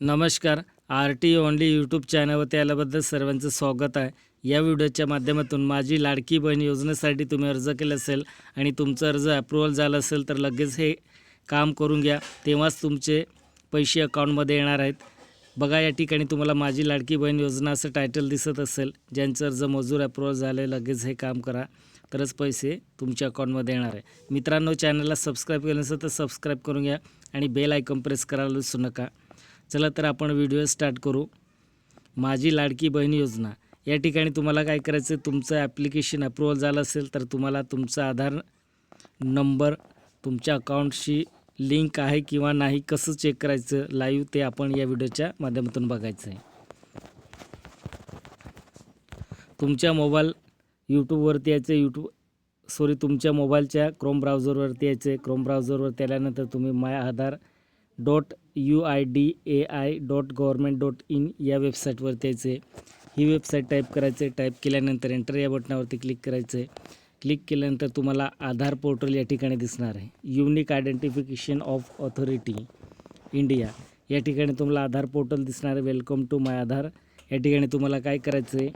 नमस्कार R T only YouTube चॅनलवरती आल्याबद्दल सर्वांचं स्वागत आहे. या व्हिडिओच्या माध्यमातून माझी लाडकी बहीण योजनेसाठी तुम्ही अर्ज केला असेल आणि तुमचा अर्ज अप्रुव्हल झाला असेल तर लगेच हे काम करून घ्या. तेव्हाच तुमचे पैसे अकाउंटमध्ये येणार आहेत. बघा या ठिकाणी तुम्हाला माझी लाडकी बहीण योजना असं टायटल दिसत असेल ज्यांचं अर्ज मजूर अप्रुव्हल झाले लगेच हे काम करा. तरच पैसे तुमच्या अकाउंटमध्ये येणार आहे. मित्रांनो चॅनलला सबस्क्राईब केलं नसेल तर सबस्क्राईब करून घ्या आणि बेल आयकॉन प्रेस करायला विसरू नका. चला तर आपण व्हिडिओ स्टार्ट करू. माझी लाडकी बहीण योजना. या ठिकाणी तुम्हाला काय करायचं तुमचं ॲप्लिकेशन अप्रूव्हल झालं असेल तर तुम्हाला तुमचा आधार नंबर तुमच्या अकाउंटशी लिंक आहे किंवा नाही कसं चेक करायचं लाईव्ह ते आपण या व्हिडिओच्या माध्यमातून बघायचं आहे तुमच्या मोबाईल यूट्यूबवरती यायचं यूट्यूब सॉरी तुमच्या मोबाईलच्या क्रोम ब्राउझरवरती यायचं. आहे क्रोम ब्राउझरवरती आल्यानंतर तुम्ही my Aadhaar dot U I D A I dot government dot in या वेबसाईटवरती यायचं आहे ही वेबसाईट टाईप करायचं आहे टाईप केल्यानंतर एंटर या बटनावरती क्लिक करायचं. आहे क्लिक केल्यानंतर तुम्हाला आधार पोर्टल या ठिकाणी दिसणार आहे. Unique identification of authority India. या ठिकाणी तुम्हाला आधार पोर्टल दिसणार आहे. Welcome to my Aadhaar. या ठिकाणी तुम्हाला काय करायचं आहे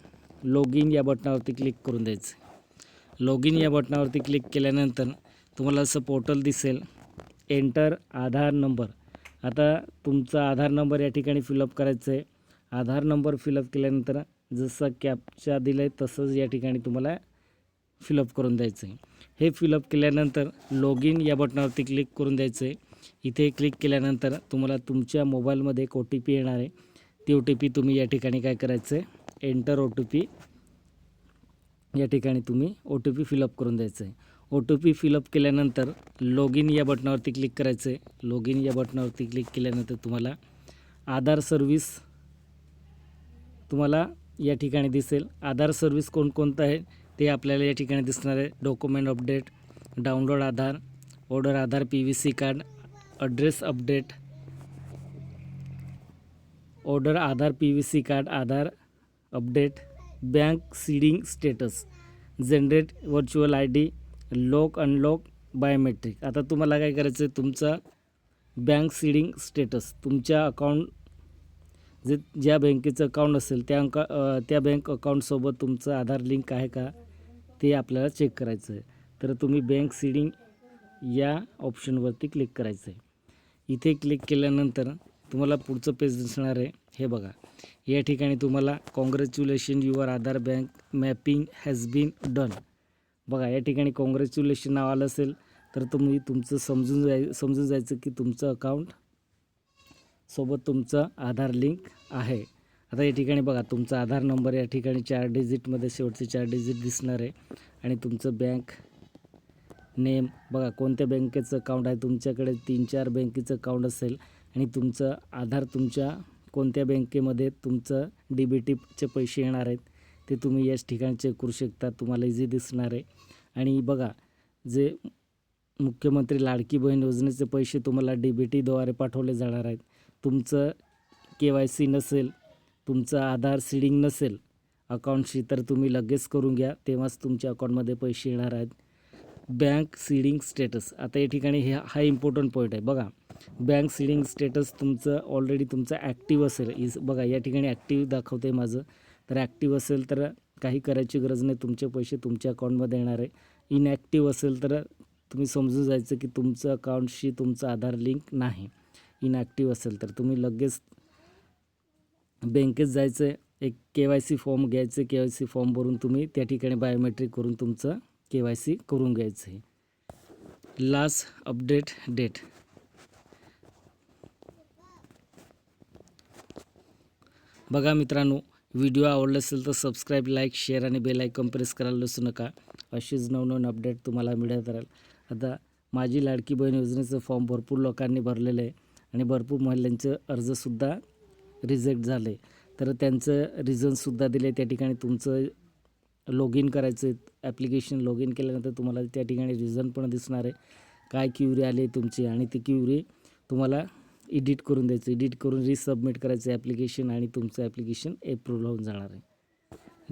लॉग इन या बटनावरती क्लिक करून द्यायचं लॉग इन या बटनावरती क्लिक केल्यानंतर तुम्हाला असं पोर्टल दिसेल. Enter Aadhaar number. आता तुमचा आधार नंबर या ठिकाणी फिलअप करायचं आहे आधार नंबर फिलअप केल्यानंतर जसं कॅपच्या दिलं आहे तसंच या ठिकाणी तुम्हाला फिलअप करून द्यायचं आहे हे फिलअप केल्यानंतर लॉग इन या बटनावरती क्लिक करून द्यायचं आहे इथे क्लिक केल्यानंतर तुम्हाला तुमच्या मोबाईलमध्ये एक ओ टी पी येणार आहे. ती ओ टी पी तुम्ही या ठिकाणी काय करायचं आहे एंटर ओ टी पी या ठिकाणी तुम्ही ओ टी पी फिलअप करून द्यायचं आहे O T P fill up केल्यानंतर लॉग इन या बटनावरती क्लिक करायचं आहे लॉग इन या बटनावरती क्लिक केल्यानंतर तुम्हाला आधार सर्व्हिस तुम्हाला या ठिकाणी दिसेल. आधार सर्व्हिस कोणकोणतं आहे ते आपल्याला या ठिकाणी दिसणार आहे. Document update download Aadhaar order Aadhaar P V C card address update order Aadhaar P V C card Aadhaar update bank seeding status generate virtual I D lock unlock biometric. आता तुम्हाला काय करायचं आहे तुमचा बँक सीडिंग स्टेटस तुमच्या account जे ज्या बँकेचं अकाउंट असेल त्या अंका त्या बँक अकाउंटसोबत तुमचं आधार लिंक आहे का ते आपल्याला चेक करायचं आहे तर तुम्ही बँक सीडिंग या ऑप्शनवरती क्लिक करायचं आहे इथे क्लिक केल्यानंतर तुम्हाला पुढचं पेज दिसणार आहे हे बघा. या ठिकाणी तुम्हाला congratulation your Aadhaar bank mapping has been done बघा या ठिकाणी कॉंग्रॅच्युलेशन नाव आलं असेल तर तुम्ही तुमचं समजून जाय समजून जायचं की तुमचं अकाउंट सोबत तुमचं आधार लिंक आहे. आता या ठिकाणी बघा तुमचा आधार नंबर या ठिकाणी चार डिजिटमध्ये शेवटचे चार डिजिट दिसणार आहे. आणि तुमचं बँक नेम बघा कोणत्या बँकेचं अकाउंट आहे? तुमच्याकडे तीन चार बँकेचं अकाउंट असेल आणि तुमचं आधार तुमच्या कोणत्या बँकेमध्ये तुमचं डी बी टीचे पैसे येणार आहेत? ते तुम्ही याच ठिकाणी चेक करू शकता तुम्हाला इझी दिसणार आहे. आणि बघा जे मुख्यमंत्री लाडकी बहीण योजनेचे पैसे तुम्हाला डी बी टीद्वारे पाठवले जाणार आहेत. तुमचं के वाय सी नसेल तुमचं आधार सीडिंग नसेल अकाउंटशी तर तुम्ही लगेच करून घ्या तेव्हाच तुमच्या अकाउंटमध्ये पैसे येणार आहेत. बँक सीडिंग स्टेटस आता या ठिकाणी हे हा इम्पॉर्टंट पॉईंट आहे. बघा बँक सीडिंग स्टेटस तुमचं ऑलरेडी तुमचं ॲक्टिव्ह असेल. इज बघा या ठिकाणी ॲक्टिव्ह दाखवते माझं. ॲक्टिव्ह असेल तर काही करायची गरज नाही. तुमचे पैसे तुमच्या अकाउंटमध्ये येणार आहे. इनॲक्टिव्ह असेल तर तुम्ही समजून जायचं की तुमचं अकाउंटशी तुमचं आधार लिंक नाही. इनॲक्टिव्ह असेल तर तुम्ही लगेच बँकेत जायचं आहे. एक के वाय सी फॉर्म घ्यायचं के वाय सी फॉर्म भरून तुम्ही त्या ठिकाणी बायोमेट्रिक करून तुमचं के वाय सी करून घ्यायचं आहे. Last update date. बघा मित्रांनो व्हिडिओ आवडला असेल तर सबस्क्राईब लाईक शेअर आणि बेल आयकॉन प्रेस करायला विसरू नका. अशीच नवनवीन अपडेट तुम्हाला मिळत राहील. आता माझी लाडकी बहीण योजनेचं फॉर्म भरपूर लोकांनी भरलेलं आहे आणि भरपूर महिलांचं अर्जसुद्धा रिजेक्ट झाले. तर त्यांचं रिझनसुद्धा दिले त्या ठिकाणी तुमचं लॉग इन करायचं आहे. ॲप्लिकेशन लॉग इन केल्यानंतर तुम्हाला त्या ठिकाणी रिझन पण दिसणार आहे. काय क्युरी आली आहे तुमची आणि ती क्युरी तुम्हाला एडिट करून द्यायचं. एडिट करून रिसबमिट करायचं ॲप्लिकेशन आणि तुमचं ॲप्लिकेशन अप्रूव्ह होऊन जाणार आहे.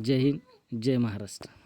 जय हिंद जय महाराष्ट्र.